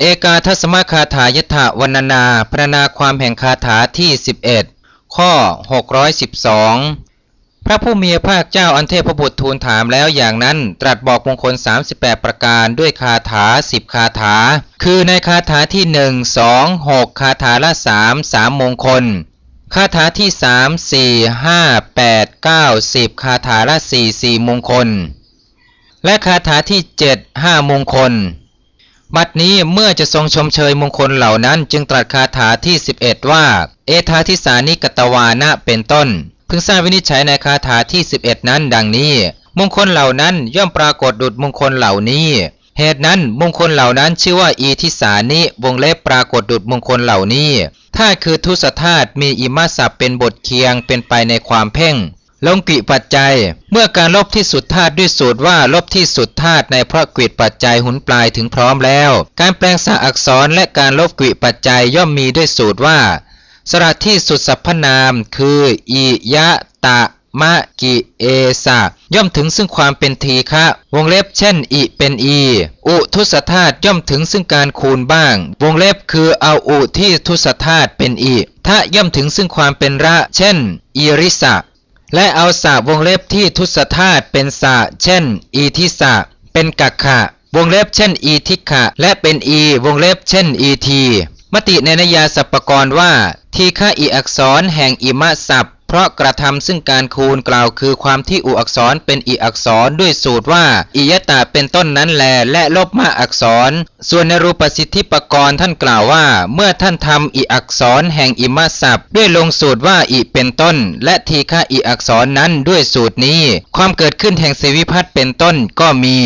เอกาทัศมคาถายถาวรรณนาพรรณนาความแห่งคาถาที่ 11 ข้อ 612 พระผู้มีพระภาคเจ้าอันเทพบุตรทูลถามแล้วอย่างนั้น ตรัสบอกมงคล 38 ประการด้วยคาถา 10 คาถา คือในคาถาที่ 1 2 6 คาถาละ 3 3 มงคล คาถาที่ 3 4 5 8 9 10 คาถาละ 4 4 มงคล และคาถาที่ 7 5 มงคล บัดนี้เมื่อจะทรงชมเชยมงคลเหล่านั้นจึงตรัสคาถาที่ 11 ว่า เอธาทิสานิกตวานะเป็นต้น พึงทราบวินิจฉัยในคาถาที่ 11 นั้นดังนี้ มงคลเหล่านั้นย่อมปรากฏดุจมงคลเหล่านี้ เหตุนั้นมงคลเหล่านั้นชื่อว่าอีทิสานิวงเล็บปรากฏดุจมงคลเหล่านี้ธาตุคือทุสธาตุมีอิมาศัพเป็นบทเคียงเป็นไปในความเพ่ง ลงกิปัจจัย เมื่อการลบที่สุดธาตุด้วยสูตรว่าลบที่สุดธาตุในเพราะกิปัจจัยหุนปลายถึงพร้อมแล้ว การแปลงสระอักษรและการลบกิปัจจัยย่อมมีด้วยสูตรว่า สระที่สุดสรรพนาม คืออิยะตะมะกิเอสะย่อมถึงซึ่งความเป็นทีฆะวงเล็บเช่นอิเป็นอีอุทุสธาตุย่อมถึงซึ่งการคูณบ้าง วงเล็บคือเอาอุที่ทุสธาตุเป็นอิทะย่อมถึงซึ่งความเป็นระ เช่นอิริสะ และเอาสะวงเล็บที่ทุสธาตุเป็นสะเช่น อีทิสะเป็นกักขะ วงเล็บเช่น อีทิขะ และเป็นอี วงเล็บเช่น อีที มติในนยาสัพปกรณ์ว่า ทีฆะอีอักษรแห่งอิมะศัพ เพราะกระทำซึ่งการคูณกล่าวคือความที่อุอักษรเป็นอีอักษรด้วยสูตรว่าอิยตะเป็นต้นนั้นแลและลบมาอักษร ส่วนในรูปสิทธิปกรณ์ท่านกล่าวว่า เมื่อท่านทำอีอักษรแห่งอิมะศัพท์ด้วยลงสูตรว่าอีเป็นต้น และทีฆะอีอักษรนั้นด้วยสูตรนี้ ความเกิดขึ้นแห่งเสวิพัตน์เป็นต้นก็มี